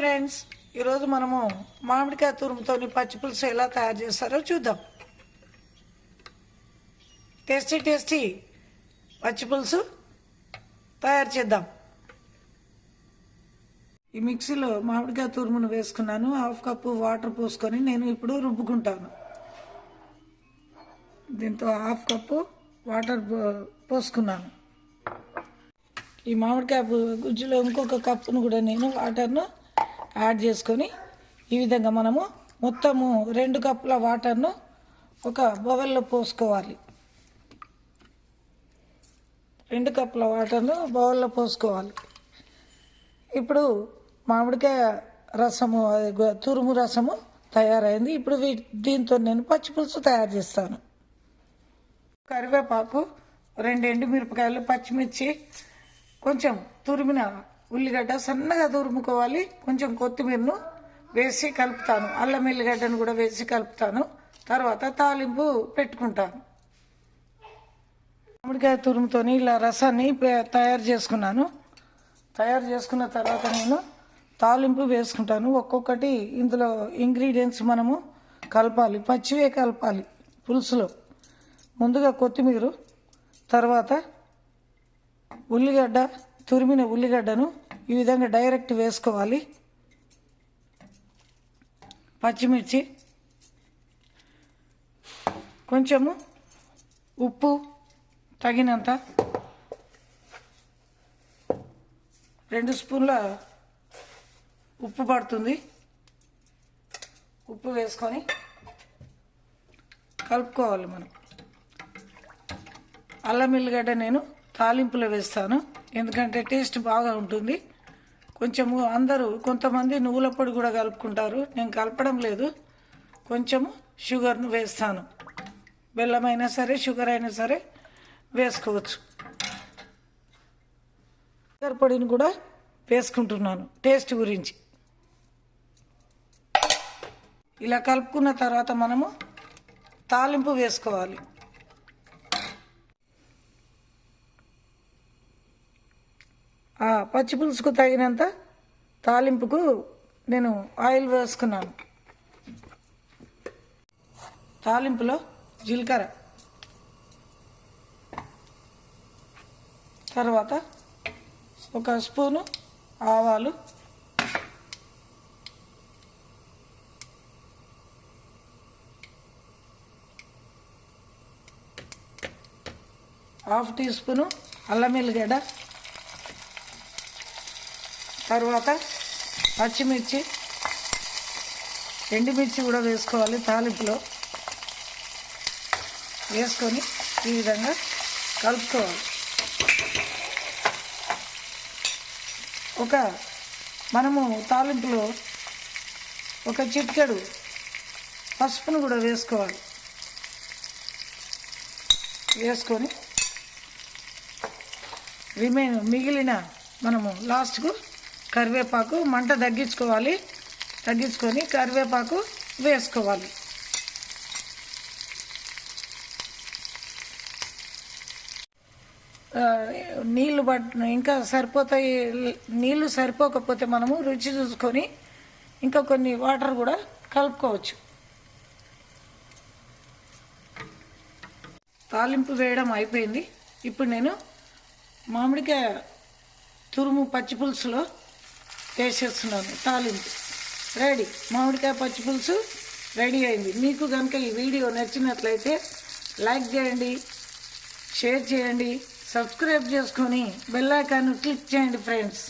Friends ఈరోజు మనము మామిడికాయ తురుముతోని పచ్చి పులుసు ఎలా తయారు చేస్తారో చూద్దాం. టేస్టీ టేస్టీ పచ్చిపులుసు తయారు చేద్దాం. ఈ మిక్సీలో మామిడికాయ తురుమును వేసుకున్నాను. హాఫ్ కప్పు వాటర్ పోసుకొని నేను ఇప్పుడు రుబ్బుకుంటాను. దీంతో హాఫ్ కప్పు వాటర్ పో- పోసుకున్నాను. ఈ మామిడికాయ గుజ్జులో ఇంకొక కప్పును కూడా నేను వాటర్ను యాడ్ చేసుకొని ఈ విధంగా మనము మొత్తము రెండు కప్పుల వాటర్ను ఒక బౌల్లో పోసుకోవాలి. రెండు కప్పుల వాటర్ను బౌల్లో పోసుకోవాలి. ఇప్పుడు మామిడికాయ రసము తురుము రసము తయారైంది. ఇప్పుడు వీ దీంతో నేను పచ్చి పులుసు తయారు చేస్తాను. కరివేపాకు రెండు ఎండుమిరపకాయలు పచ్చిమిర్చి కొంచెం తురిమిన ఉల్లిగడ్డ సన్నగా తురుముకోవాలి. కొంచెం కొత్తిమీరను వేసి కలుపుతాను. అల్లం ఎల్లిగడ్డను కూడా వేసి కలుపుతాను. తర్వాత తాలింపు పెట్టుకుంటాను. మామిడికాయ తురుముతోని ఇలా రసాన్ని పే- తయారు చేసుకున్నాను. తయారు చేసుకున్న తర్వాత నేను తాలింపు వేసుకుంటాను. ఒక్కొక్కటి ఇందులో ఇంగ్రీడియంట్స్ మనము కలపాలి. పచ్చివే కలపాలి పులుసులో. ముందుగా కొత్తిమీర తర్వాత ఉల్లిగడ్డ తురిమిన ఉల్లిగడ్డను ఈ విధంగా డైరెక్ట్ వేసుకోవాలి. పచ్చిమిర్చి కొంచెము ఉప్పు తగినంత రెండు స్పూన్ల ఉప్పు పడుతుంది. ఉప్పు వేసుకొని కలుపుకోవాలి మనం. అల్లం ఎల్లిగడ్డ నేను తాలింపులో వేస్తాను. ఎందుకంటే టేస్ట్ బాగా ఉంటుంది. కొంచెము అందరూ కొంతమంది నువ్వుల పొడి కూడా కలుపుకుంటారు. నేను కలపడం లేదు. కొంచెము షుగర్ను వేస్తాను. బెల్లం అయినా సరే షుగర్ అయినా సరే వేసుకోవచ్చు. షుగర్ పొడిని కూడా వేసుకుంటున్నాను టేస్ట్ గురించి. ఇలా కలుపుకున్న తర్వాత మనము తాలింపు వేసుకోవాలి. పచ్చి పులుసుకు తగినంత తాలింపుకు నేను ఆయిల్ వేసుకున్నాను. తాలింపులో జీలకర్ర. తర్వాత ఒక స్పూను ఆవాలు. హాఫ్ టీ స్పూను అల్లం ఎల్లిగడ్డ. తర్వాత పచ్చిమిర్చి ఎండుమిర్చి కూడా వేసుకోవాలి తాలింపులో. వేసుకొని ఈ విధంగా కలుపుకోవాలి. ఒక మనము తాలింపులో ఒక చిటికెడు పసుపును కూడా వేసుకోవాలి. వేసుకొని రిమైన్ మిగిలిన మనము లాస్ట్కు కరివేపాకు మంట తగ్గించుకోవాలి. తగ్గించుకొని కరివేపాకు వేసుకోవాలి. నీళ్ళు పట్ ఇంకా సరిపోతాయి నీళ్ళు సరిపోకపోతే మనము రుచి చూసుకొని ఇంకా కొన్ని వాటర్ కూడా కలుపుకోవచ్చు. తాలింపు వేయడం అయిపోయింది. ఇప్పుడు నేను మామిడికాయ తురుము పచ్చి పులుసులో వేసేస్తున్నాను. తాలింపు. రెడీ. మామిడికాయ పచ్చి పులుసు రెడీ అయింది. మీకు కనుక ఈ వీడియో నచ్చినట్లయితే లైక్ చేయండి షేర్ చేయండి సబ్స్క్రైబ్ చేసుకొని బెల్ ఐకాన్ క్లిక్ చేయండి ఫ్రెండ్స్.